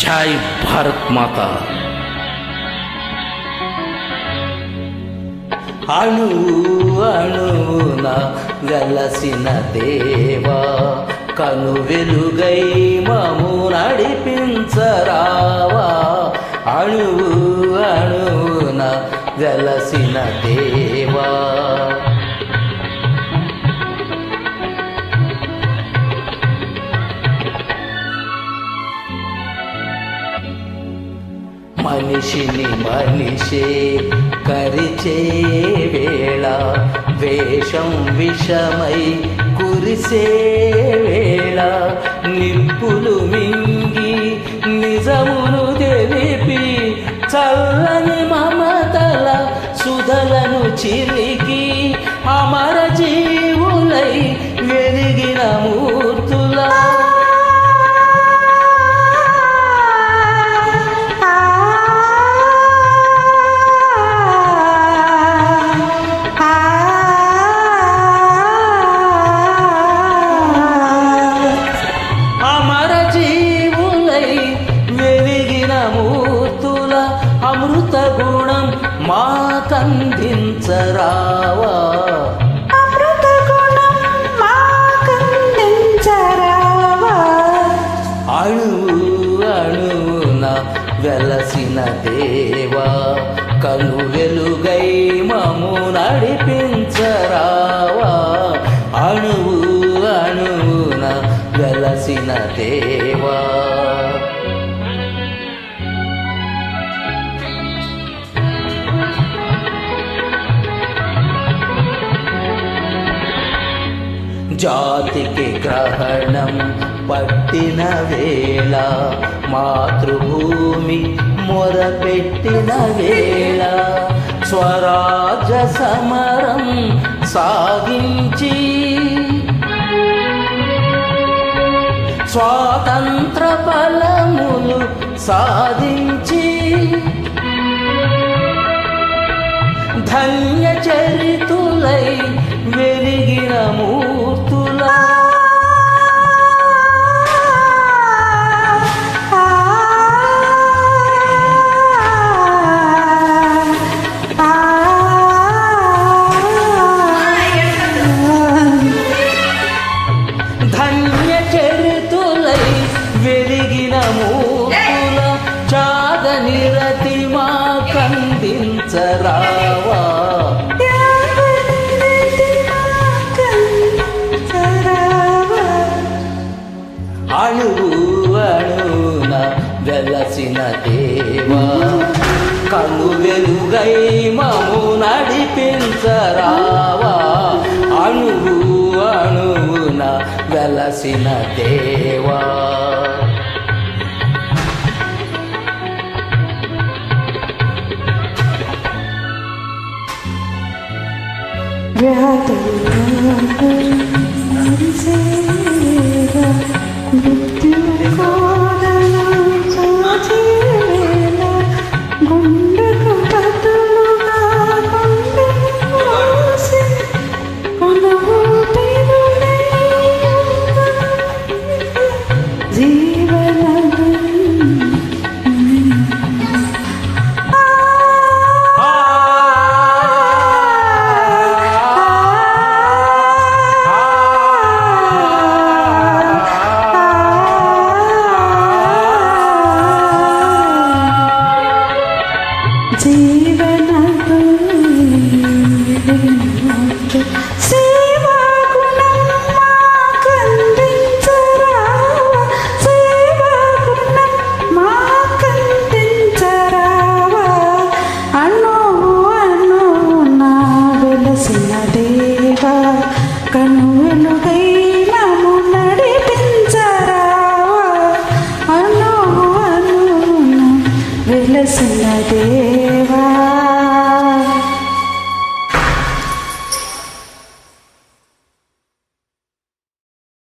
జై భారత్ మాత. అణు అణువున వెలసిన దేవా కను వెలుగై మము నడిపించరావా. మనిషిని మనిషే కరిచే వేళ వేషం విషమై కురిసే వేళ నిప్పులు మింగి నిజమును తెలిపి చల్లని మమతల సుధలను చిరిగి మాకందించరావా అణువు అణువున వెలసిన దేవా కను వెలుగై మము నడిపించరావా? అణువు అణువున వెలసిన దేవా జాతికి గ్రహణం పట్టిన వేళ మాతృభూమి మొరపెట్టిన వేళ. స్వరాజ సమరం సాగించి స్వాతంత్ర ఫలములు సాధించి ధన్య చరితులై వెలిగిన మూర్తులా. ధన్య చరితులై వెలిగిన మూర్తుల. చాద నిరతి మా కందించరావా దేవా కళ్ళు వెలుగై మము నడిపించరావా? అణువు అణువున వెలసిన దేవా. గుండెకు దేవా.